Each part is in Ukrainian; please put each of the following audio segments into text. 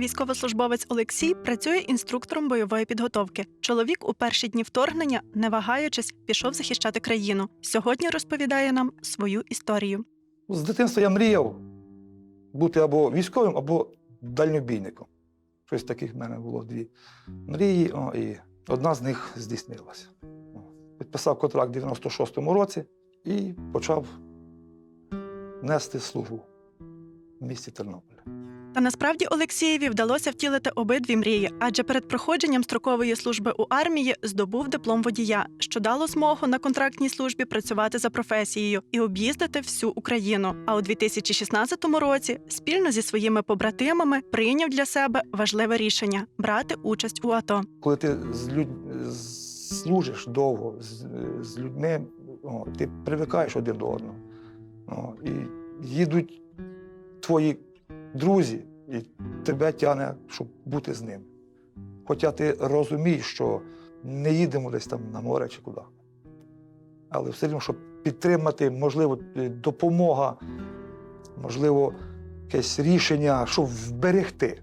Військовослужбовець Олексій працює інструктором бойової підготовки. Чоловік у перші дні вторгнення, не вагаючись, пішов захищати країну. Сьогодні розповідає нам свою історію. З дитинства я мріяв бути або військовим, або дальнобійником. Щось таких в мене було дві мрії, о, і одна з них здійснилася. Підписав контракт у 96-му році і почав нести службу в місті Тернополя. Та насправді Олексієві вдалося втілити обидві мрії, адже перед проходженням строкової служби у армії здобув диплом водія, що дало змогу на контрактній службі працювати за професією і об'їздити всю Україну. А у 2016 році спільно зі своїми побратимами прийняв для себе важливе рішення брати участь у АТО. Коли ти з люд... служиш довго з, з людьми, о, ти привикаєш один до одного. О, і їдуть твої друзі, і тебе тягне, щоб бути з ним. Хоча ти розумієш, що не їдемо десь там на море чи куди. Але все одно, щоб підтримати, можливо, е, допомога, можливо, якесь рішення, щоб вберегти,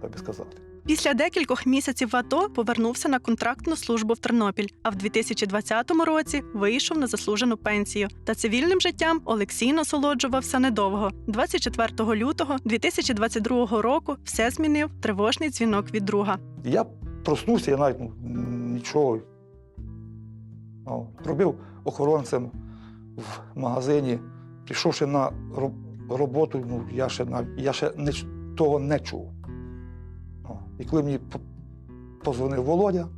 так би сказати. Після декількох місяців в АТО повернувся на контрактну службу в Тернопіль, а в 2020 році вийшов на заслужену пенсію. Та цивільним життям Олексій насолоджувався недовго. 24 лютого 2022 року все змінив тривожний дзвінок від друга. Я проснувся, я навіть ну, нічого. Ну, робив охоронцем в магазині. Прийшовши на роботу, ну, я ще, я ще не, того не чув. І коли мені позвонив Володя,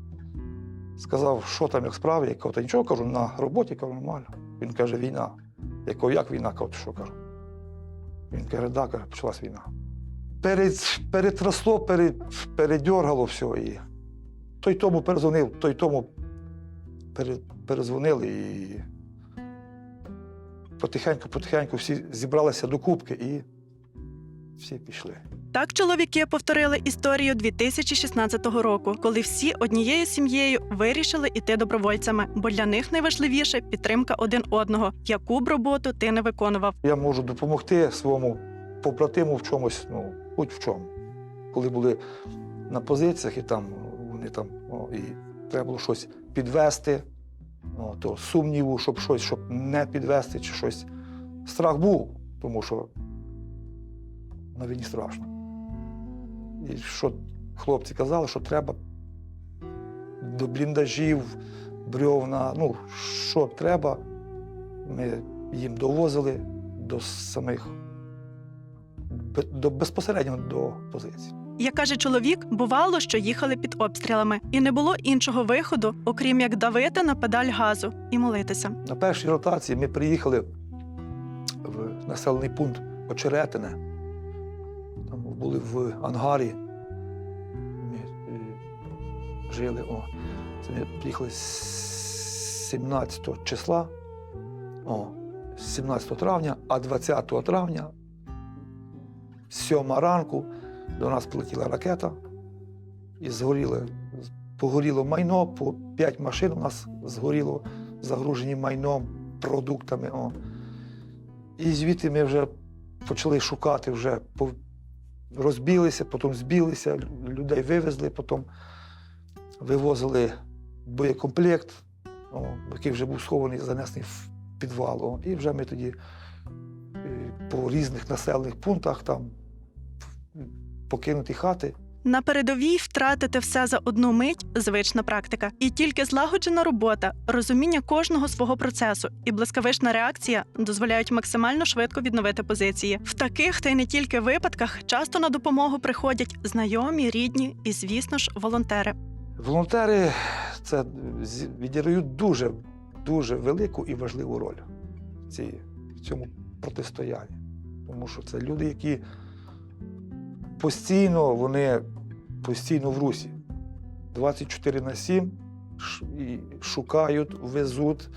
сказав, що там, як справи, я кажу, та нічого кажу, на роботі кажу, нормально. Він каже, війна. Я кажу, як війна? Кажу, що кажу? Він каже, да, каже, почалась війна. Перед, перетрясло, перед, передьоргало все. І той тому перезвонив, той тому перезвонили і потихеньку-потихеньку всі зібралися до кубки і всі пішли. Так чоловіки повторили історію 2016 року, коли всі однією сім'єю вирішили іти добровольцями, бо для них найважливіше підтримка один одного, яку б роботу ти не виконував. Я можу допомогти своєму побратиму в чомусь, ну, будь в чому. Коли були на позиціях, і там вони там, о, і треба було щось підвести, о, то сумніву, щоб щось, щоб не підвести, чи щось. Страх був, тому що на війні страшно. І що хлопці казали, що треба до бліндажів, брьовна, ну, що треба, ми їм довозили до самих до, безпосередньо до позицій. Як каже чоловік, бувало, що їхали під обстрілами, і не було іншого виходу, окрім як давити на педаль газу і молитися. На першій ротації ми приїхали в населений пункт Очеретине. Були в ангарі. Ми е, жили. О. Це ми приїхали 17 числа, о, 17 травня, а 20 травня, 7 ранку, до нас полетіла ракета і згоріли, погоріло майно, по 5 машин у нас згоріло загружені майном, продуктами. О. І звідти ми вже почали шукати, вже розбілися, потім збілися, людей вивезли, потім вивозили боєкомплект, о, який вже був схований, занесений в підвал. О. І вже ми тоді е, по різних населених пунктах, там покинуті хати. На передовій втратити все за одну мить звична практика, і тільки злагоджена робота, розуміння кожного свого процесу і блискавична реакція дозволяють максимально швидко відновити позиції. В таких та й не тільки випадках часто на допомогу приходять знайомі, рідні і, звісно ж, волонтери. Волонтери це відіграють дуже, дуже велику і важливу роль в, цьому протистоянні. Тому що це люди, які постійно, вони постійно в русі. 24 на 7 шукають, везуть,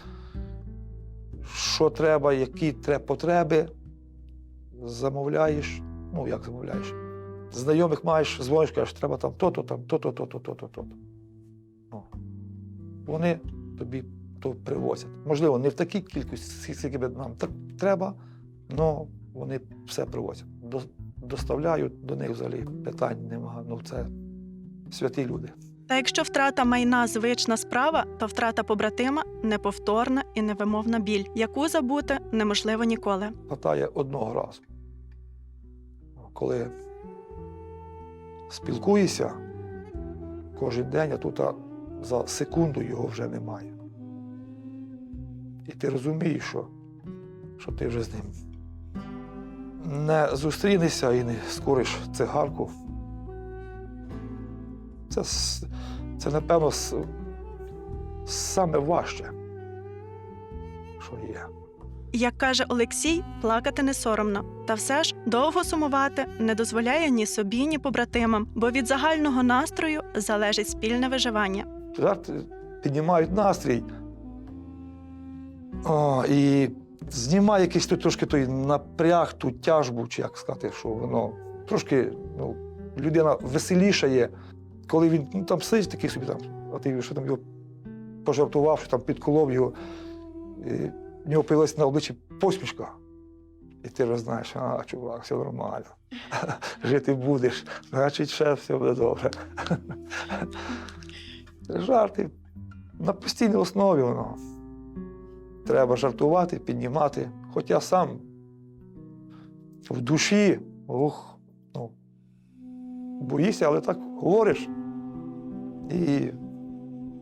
що треба, які треба потреби. Замовляєш, ну як замовляєш? Знайомих маєш, дзвониш, кажеш, треба там то-то, там, то-то, то-то, то-то, то-то. Ну, Вони тобі то привозять. Можливо, не в такій кількості, скільки нам так треба, але вони все привозять. До, доставляю до них взагалі питань немає. Ну, це святі люди. Та якщо втрата майна звична справа, то втрата побратима неповторна і невимовна біль, яку забути неможливо ніколи. Хватає одного разу. Коли спілкуєшся кожен день, а тут за секунду його вже немає. І ти розумієш, що, що ти вже з ним не зустрінешся і не скориш цигарку. Це, це напевно, саме важче, що є. Як каже Олексій, плакати не соромно. Та все ж довго сумувати не дозволяє ні собі, ні побратимам, бо від загального настрою залежить спільне виживання. жарти піднімають настрій. О, і знімає якийсь тут трошки той напряг, ту тяжбу, чи як сказати, що воно трошки ну, людина веселіша є, коли він ну, там сидить такий собі там, а ти що там його пожартував, що там підколов його, і в нього появилася на обличчі посмішка. І ти вже знаєш, а, чувак, все нормально. Жити будеш, значить, ще все буде добре. Жарти на постійній основі воно. Треба жартувати, піднімати. Хоч я сам в душі, ух, ну, боїшся, але так говориш. І,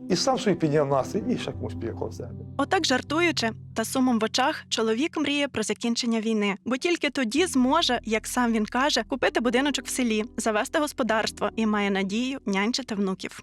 і сам собі підняв настрій, і ще комусь під'їхав себе. Отак жартуючи та сумом в очах, чоловік мріє про закінчення війни, бо тільки тоді зможе, як сам він каже, купити будиночок в селі, завести господарство і має надію нянчити внуків.